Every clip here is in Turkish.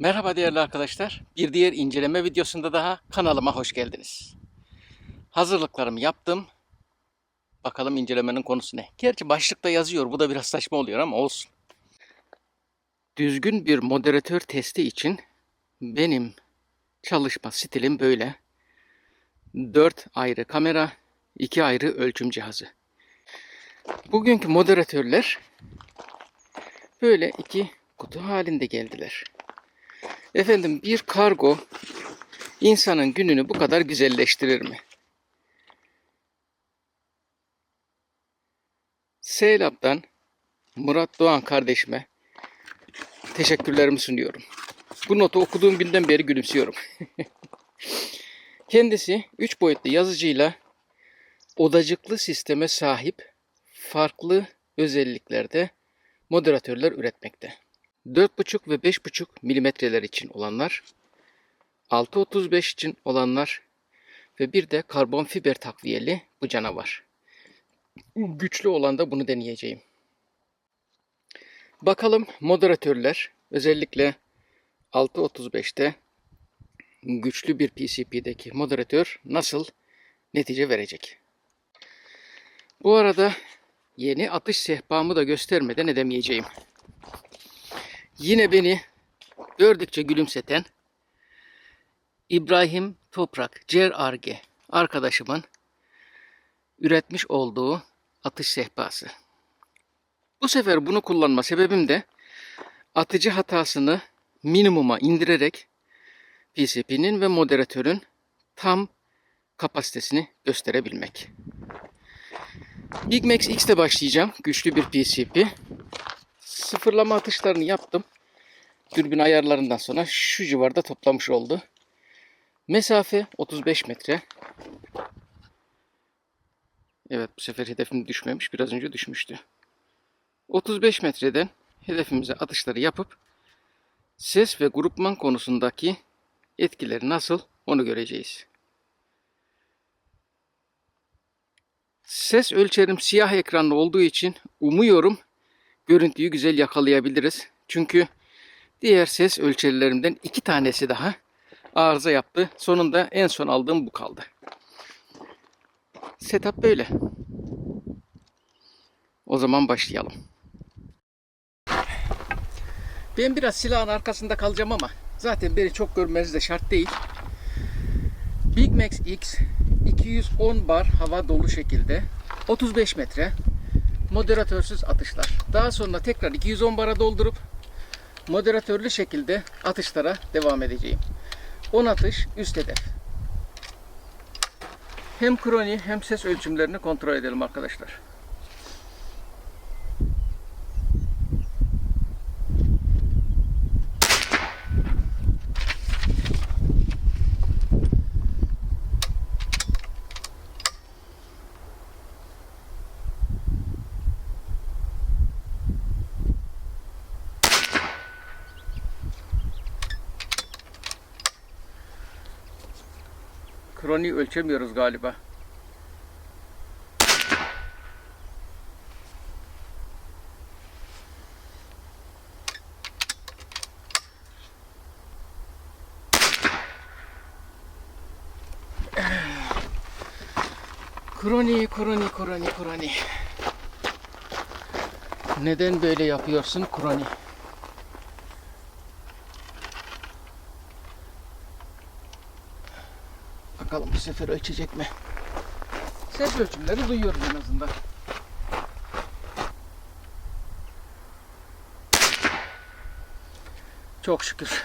Merhaba değerli arkadaşlar. Bir diğer inceleme videosunda daha kanalıma hoş geldiniz. Hazırlıklarımı yaptım. Bakalım incelemenin konusu ne? Gerçi başlıkta yazıyor. Bu da biraz saçma oluyor ama olsun. Düzgün bir moderatör testi için benim çalışma stilim böyle. 4 ayrı kamera, 2 ayrı ölçüm cihazı. Bugünkü moderatörler böyle iki kutu halinde geldiler. Efendim bir kargo insanın gününü bu kadar güzelleştirir mi? Seylap'tan Murat Doğan kardeşime teşekkürlerimi sunuyorum. Bu notu okuduğum günden beri gülümsüyorum. Kendisi 3 boyutlu yazıcıyla odacıklı sisteme sahip farklı özelliklerde moderatörler üretmekte. 4,5 ve 5,5 milimetreler için olanlar, 6.35 için olanlar ve bir de karbon fiber takviyeli bu canavar. Güçlü olan da bunu deneyeceğim. Bakalım moderatörler özellikle 6.35'te güçlü bir PCP'deki moderatör nasıl netice verecek. Bu arada yeni atış sehpamı da göstermeden edemeyeceğim. Yine beni gördükçe gülümseten İbrahim Toprak CRRG arkadaşımın üretmiş olduğu atış sehpası. Bu sefer bunu kullanma sebebim de atıcı hatasını minimuma indirerek PCP'nin ve moderatörün tam kapasitesini gösterebilmek. Big Max X'te başlayacağım. Güçlü bir PCP. Sıfırlama atışlarını yaptım. Dürbün ayarlarından sonra şu civarda toplamış oldu. Mesafe 35 metre. Evet bu sefer hedefim düşmemiş. Biraz önce düşmüştü. 35 metreden hedefimize atışları yapıp ses ve grupman konusundaki etkileri nasıl onu göreceğiz. Ses ölçerim siyah ekranlı olduğu için umuyorum görüntüyü güzel yakalayabiliriz. Çünkü diğer ses ölçerilerimden iki tanesi daha arıza yaptı. Sonunda en son aldığım bu kaldı. Setup böyle. O zaman başlayalım. Ben biraz silahın arkasında kalacağım ama zaten beni çok görmeniz de şart değil. Big Max X 210 bar hava dolu şekilde 35 metre moderatörsüz atışlar. Daha sonra tekrar 210 bara doldurup moderatörlü şekilde atışlara devam edeceğim. 10 atış üst hedef. Hem kroni hem ses ölçümlerini kontrol edelim arkadaşlar. Kroni ölçemiyoruz galiba. Kroni, kroni, kroni, kroni. Neden böyle yapıyorsun kroni? Bakalım sefer ölçecek mi? Ses ölçümleri duyuyoruz en azından. Çok şükür.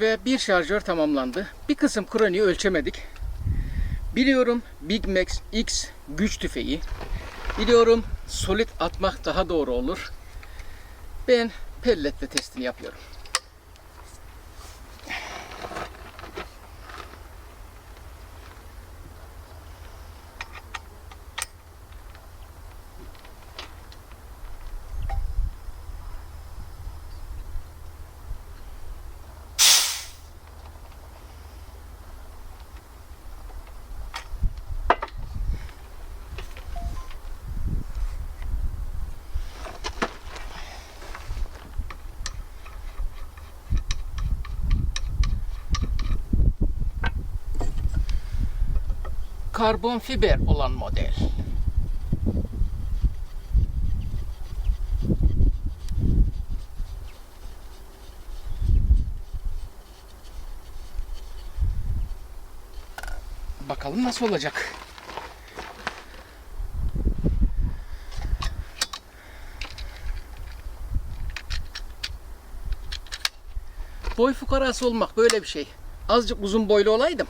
Ve bir şarjör tamamlandı. Bir kısım kroniyi ölçemedik. Biliyorum Big Max X güç tüfeği. Biliyorum solid atmak daha doğru olur. Ben pelletle testini yapıyorum. Karbon fiber olan model. Bakalım nasıl olacak. Boy fukarası olmak böyle bir şey. Azıcık uzun boylu olaydım.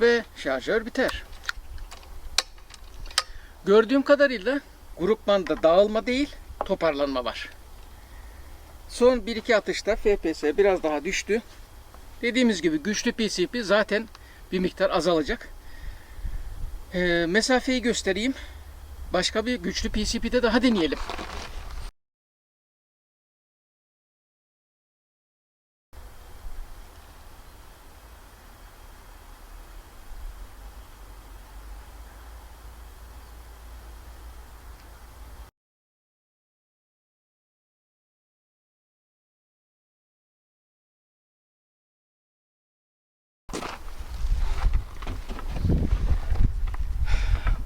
Ve şarjör biter. Gördüğüm kadarıyla grupmanda dağılma değil, toparlanma var. Son 1-2 atışta FPS biraz daha düştü. Dediğimiz gibi güçlü PCP zaten bir miktar azalacak. Ee, mesafeyi göstereyim. Başka bir güçlü PCP'de daha deneyelim.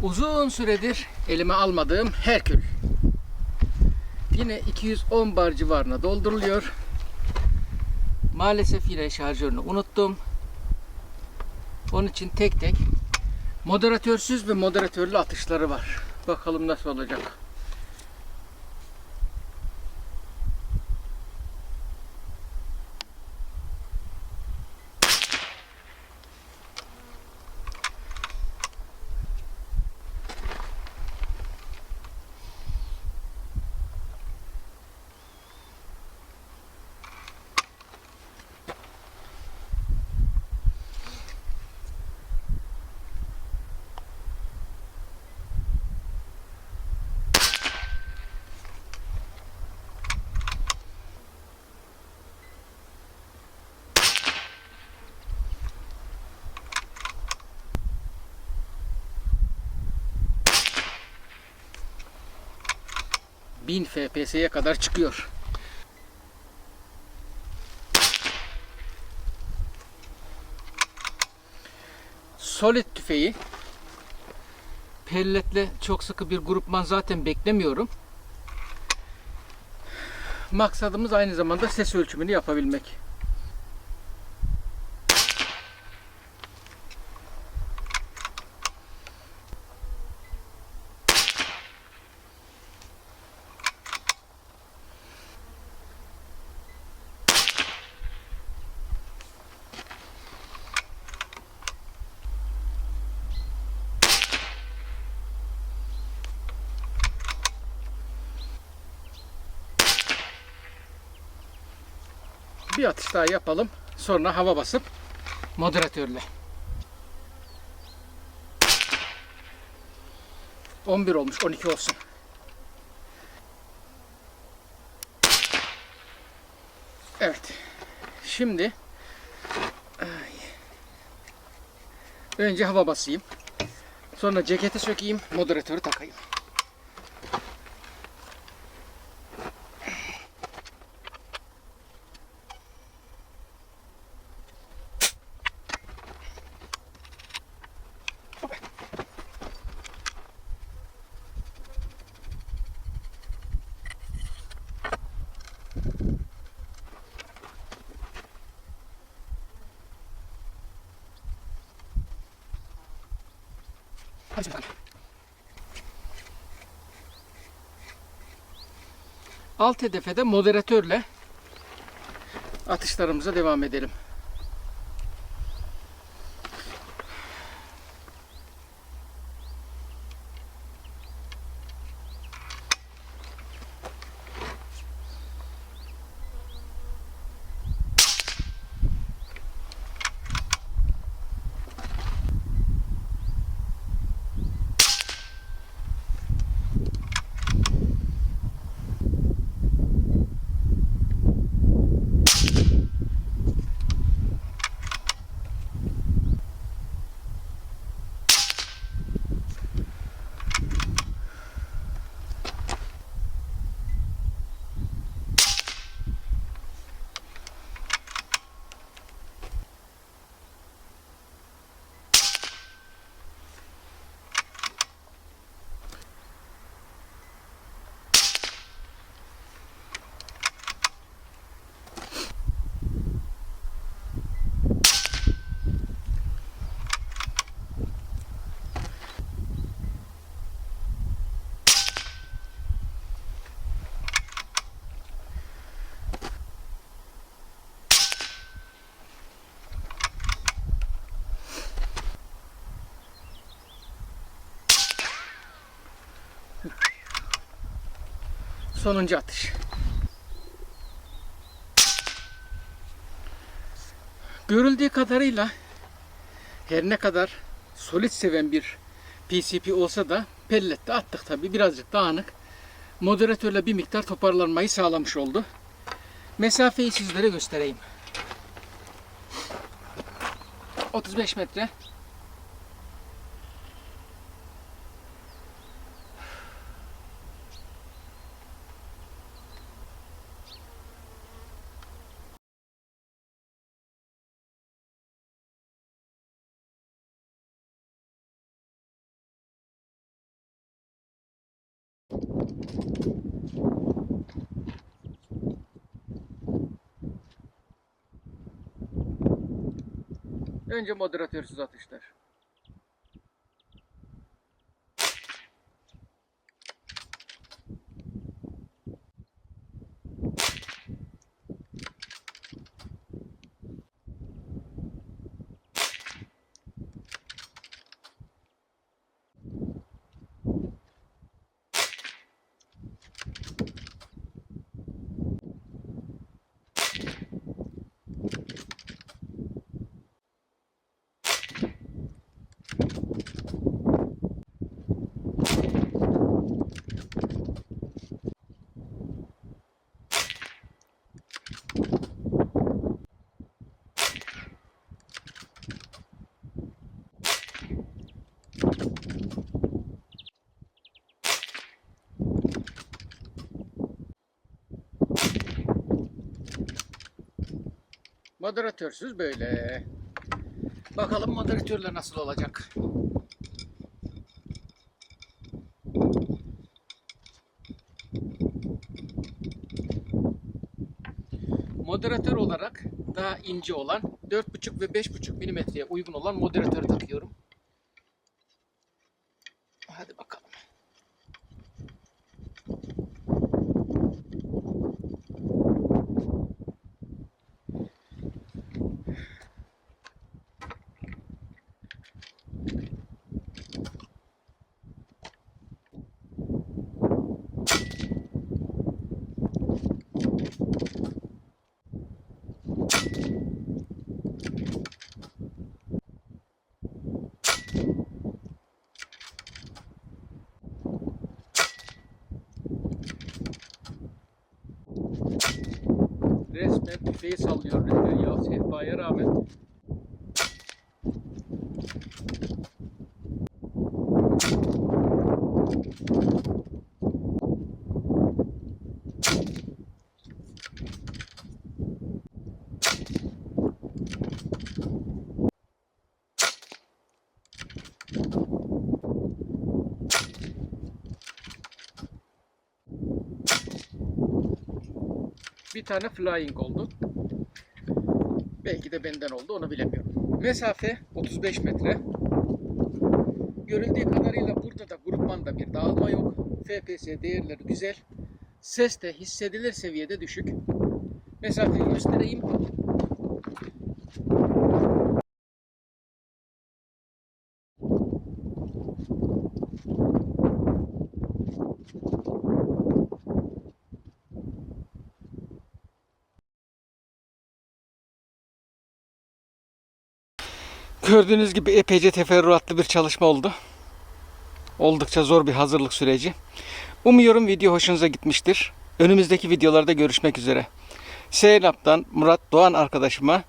Uzun süredir elime almadığım Herkül. Yine 210 bar civarına dolduruluyor. Maalesef yine şarjörünü unuttum. Onun için tek tek moderatörsüz ve moderatörlü atışları var. Bakalım nasıl olacak. Bin FPS'ye kadar çıkıyor. Solid tüfeği pelletle çok sıkı bir grupman zaten beklemiyorum. Maksadımız aynı zamanda ses ölçümünü yapabilmek. Bir atış daha yapalım. Sonra hava basıp moderatörle. 11 olmuş 12 olsun. Evet. Şimdi önce hava basayım. Sonra ceketi sökeyim, moderatörü takayım. Hadi bakalım. Alt hedefe de moderatörle atışlarımıza devam edelim. Sonuncu atış. Görüldüğü kadarıyla her ne kadar solid seven bir PCP olsa da pellette attık tabi birazcık dağınık. Moderatörle bir miktar toparlanmayı sağlamış oldu. Mesafeyi sizlere göstereyim. 35 metre. Önce moderatörsüz atışlar. Moderatörsüz böyle. Bakalım moderatörle nasıl olacak. Moderatör olarak daha ince olan 4.5 ve 5.5 milimetreye uygun olan moderatör takıyorum. Hadi bakalım. resmen tüfeği sallıyor resmen ya sehpaya rağmen. Bir tane flying oldu. Belki de benden oldu onu bilemiyorum. Mesafe 35 metre. Görüldüğü kadarıyla burada da grupmanda bir dağılma yok. FPS değerleri güzel. Ses de hissedilir seviyede düşük. Mesafeyi göstereyim. Gördüğünüz gibi epeyce teferruatlı bir çalışma oldu. Oldukça zor bir hazırlık süreci. Umuyorum video hoşunuza gitmiştir. Önümüzdeki videolarda görüşmek üzere. Seylap'tan Murat Doğan arkadaşıma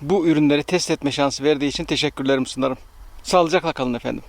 bu ürünleri test etme şansı verdiği için teşekkürlerimi sunarım. Sağlıcakla kalın efendim.